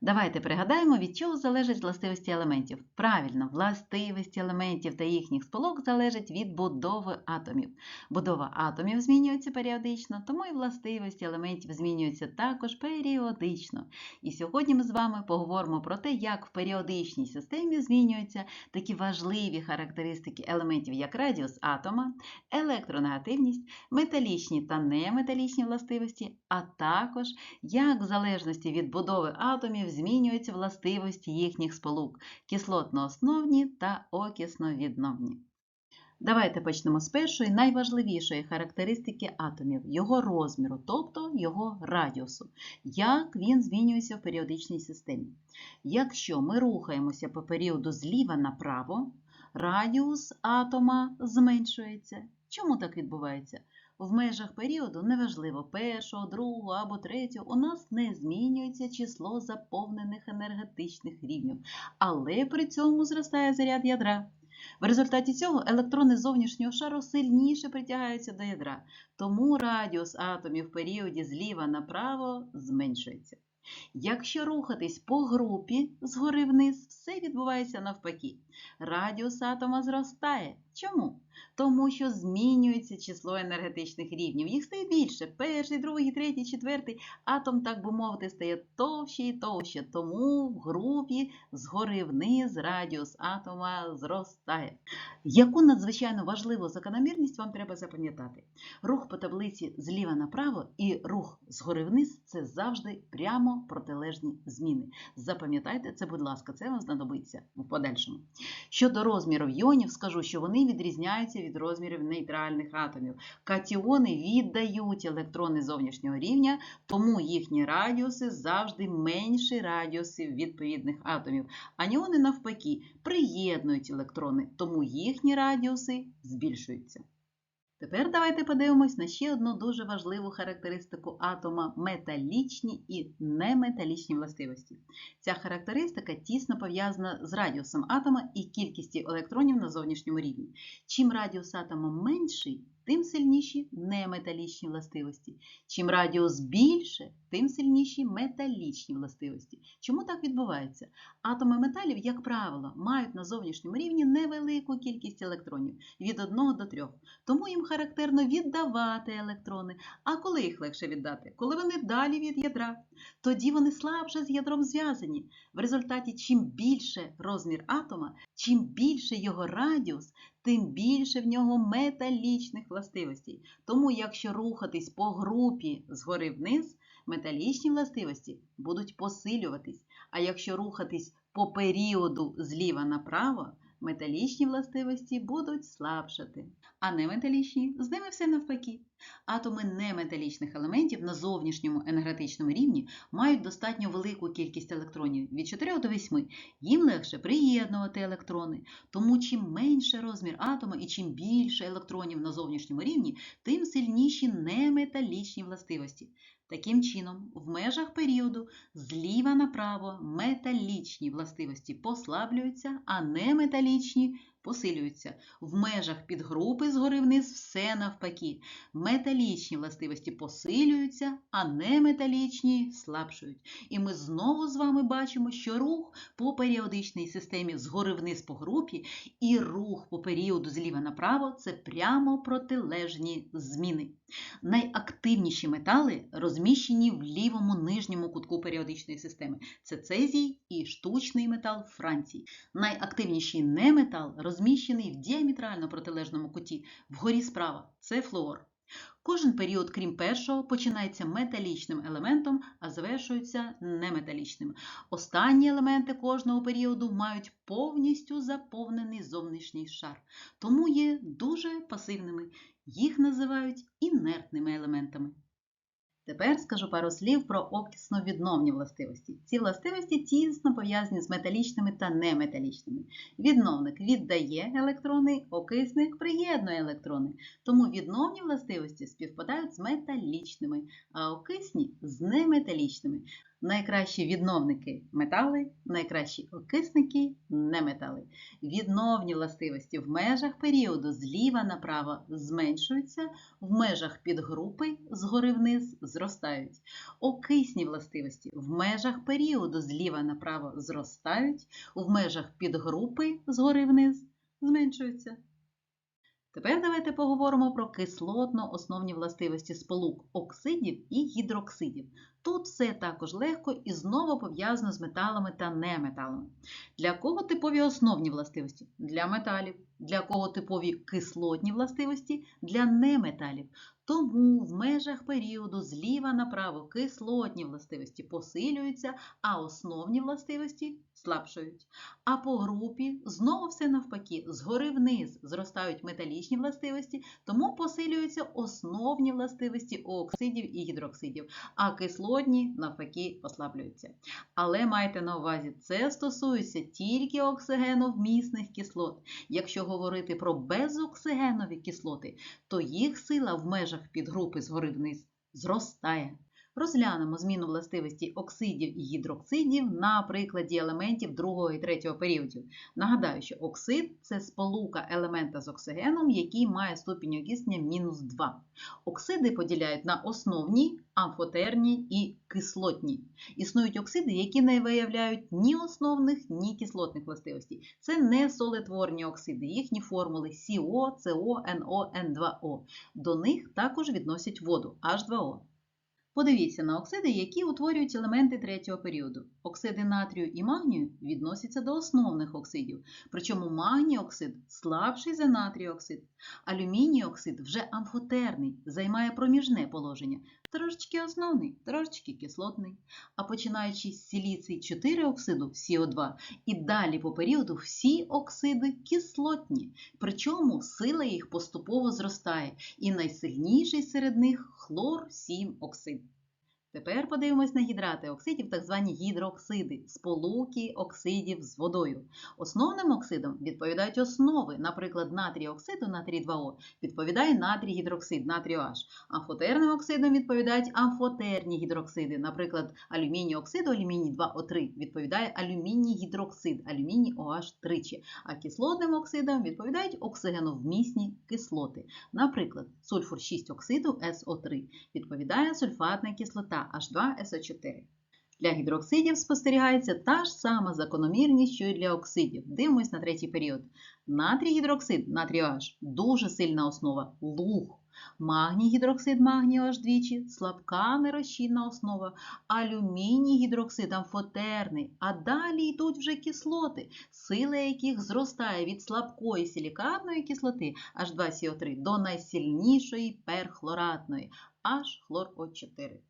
Давайте пригадаємо, від чого залежать властивості елементів. Правильно, властивості елементів та їхніх сполук залежать від будови атомів. Будова атомів змінюється періодично, тому і властивості елементів змінюються також періодично. І сьогодні ми з вами поговоримо про те, як в періодичній системі змінюються такі важливі характеристики елементів, як радіус атома, електронегативність, металічні та неметалічні властивості, а також як в залежності від будови атомів змінюються властивості їхніх сполук кислотно-основні та окисно-відновні. Давайте почнемо з першої найважливішої характеристики атомів його розміру, тобто його радіусу, як він змінюється в періодичній системі. Якщо ми рухаємося по періоду зліва направо, радіус атома зменшується. Чому так відбувається? В межах періоду, неважливо, першого, другого або третього, у нас не змінюється число заповнених енергетичних рівнів, але при цьому зростає заряд ядра. В результаті цього електрони зовнішнього шару сильніше притягаються до ядра, тому радіус атомів в періоді зліва направо зменшується. Якщо рухатись по групі згори вниз, все відбувається навпаки. Радіус атома зростає. Чому? Тому що змінюється число енергетичних рівнів. Їх стає більше. Перший, другий, третій, четвертий. Атом, так би мовити, стає товще і товще. Тому в групі згори вниз радіус атома зростає. Яку надзвичайно важливу закономірність вам треба запам'ятати? Рух по таблиці зліва направо і рух згори вниз це завжди прямо протилежні зміни. Запам'ятайте це, будь ласка, це вам знадобиться в подальшому. Щодо розмірів іонів, скажу, що вони відрізняються від розмірів нейтральних атомів. Катіони віддають електрони зовнішнього рівня, тому їхні радіуси завжди менші радіусів відповідних атомів. Аніони, навпаки, приєднують електрони, тому їхні радіуси збільшуються. Тепер давайте подивимось на ще одну дуже важливу характеристику атома металічні і неметалічні властивості. Ця характеристика тісно пов'язана з радіусом атома і кількістю електронів на зовнішньому рівні. Чим радіус атома менший, тим сильніші неметалічні властивості. Чим радіус більше, тим сильніші металічні властивості. Чому так відбувається? Атоми металів, як правило, мають на зовнішньому рівні невелику кількість електронів від 1 до 3. Тому їм характерно віддавати електрони. А коли їх легше віддати? Коли вони далі від ядра. Тоді вони слабше з ядром зв'язані. В результаті, чим більше розмір атома, чим більше його радіус, тим більше в нього металічних властивостей. Тому, якщо рухатись по групі згори вниз, металічні властивості будуть посилюватись. А якщо рухатись по періоду зліва направо, металічні властивості будуть слабшати. А неметалічні з ними все навпаки. Атоми неметалічних елементів на зовнішньому енергетичному рівні мають достатньо велику кількість електронів від 4 до 8. Їм легше приєднувати електрони. Тому чим менше розмір атома і чим більше електронів на зовнішньому рівні, тим сильніші неметалічні властивості. Таким чином, в межах періоду зліва направо металічні властивості послаблюються, а неметалічні посилюються. В межах підгрупи згори вниз все навпаки. Металічні властивості посилюються, а неметалічні слабшують. І ми знову з вами бачимо, що рух по періодичній системі згори вниз по групі і рух по періоду зліва направо це прямо протилежні зміни. Найактивніші метали розміщені в лівому нижньому кутку періодичної системи. Це цезій і штучний метал Франції. Найактивніший неметал розміщений в діаметрально протилежному куті, вгорі справа це флуор. Кожен період, крім першого, починається металічним елементом, а завершується неметалічним. Останні елементи кожного періоду мають повністю заповнений зовнішній шар, тому є дуже пасивними. Їх називають інертними елементами. Тепер скажу пару слів про окисно-відновні властивості. Ці властивості тісно пов'язані з металічними та неметалічними. Відновник віддає електрони, окисник приєднує електрони. Тому відновні властивості співпадають з металічними, а окисні з неметалічними. Найкращі відновники метали, найкращі окисники неметали. Відновні властивості в межах періоду зліва направо зменшуються, в межах підгрупи згори вниз зростають. Окисні властивості в межах періоду зліва направо зростають, в межах підгрупи згори вниз зменшуються. Тепер давайте поговоримо про кислотно-основні властивості сполук оксидів і гідроксидів. Тут все також легко і знову пов'язано з металами та неметалами. Для кого типові основні властивості? Для металів. Для кого типові кислотні властивості? Для неметалів. Тому в межах періоду зліва направо кислотні властивості посилюються, а основні властивості слабшають. А по групі знову все навпаки, згори вниз зростають металічні властивості, тому посилюються основні властивості оксидів і гідроксидів, а кислотні навпаки послаблюються. Але майте на увазі, це стосується тільки оксигеновмісних кислот. Якщо говорити про безоксигенові кислоти, то їх сила в межах підгрупи згори вниз зростає. Розглянемо зміну властивості оксидів і гідроксидів на прикладі елементів другого і третього періодів. Нагадаю, що оксид це сполука елемента з оксигеном, який має ступінь окиснення мінус 2. Оксиди поділяють на основні, амфотерні і кислотні. Існують оксиди, які не виявляють ні основних, ні кислотних властивостей. Це не солетворні оксиди, їхні формули СіО, СО, НО, Н2О. До них також відносять воду H2O. Подивіться на оксиди, які утворюють елементи третього періоду. Оксиди натрію і магнію відносяться до основних оксидів, причому магній оксид слабший за натрій оксид. Алюміній оксид вже амфотерний, займає проміжне положення, трошечки основний, трошечки кислотний. А починаючи з сіліцій 4 оксиду СО2 і далі по періоду всі оксиди кислотні, причому сила їх поступово зростає, і найсильніший серед них хлор 7 оксид. Тепер подивимось на гідрати оксидів, так звані гідрооксиди, сполуки оксидів з водою. Основним оксидом відповідають основи, наприклад, натрій оксиду натрій 2О відповідає натрій гідроксид, натрій OH. Амфотерним оксидом відповідають амфотерні гідроксиди, наприклад, алюміній оксиду, алюміній 2О3 відповідає алюміній гідроксид, алюміній OH тричі. А кислотним оксидам відповідають оксигеновмісні кислоти. Наприклад, сульфур 6 оксиду СО3 відповідає сульфатна кислота H2SO4. Для гідроксидів спостерігається та ж сама закономірність, що і для оксидів. Дивимось на третій період. Натрій гідроксид, натрій OH, дуже сильна основа, луг. Магній гідроксид, магній OH двічі, слабка нерозчинна основа, алюміній гідроксид амфотерний, а далі йдуть вже кислоти, сила яких зростає від слабкої силікатної кислоти H2CO3 до найсильнішої перхлоратної H-хлор О4.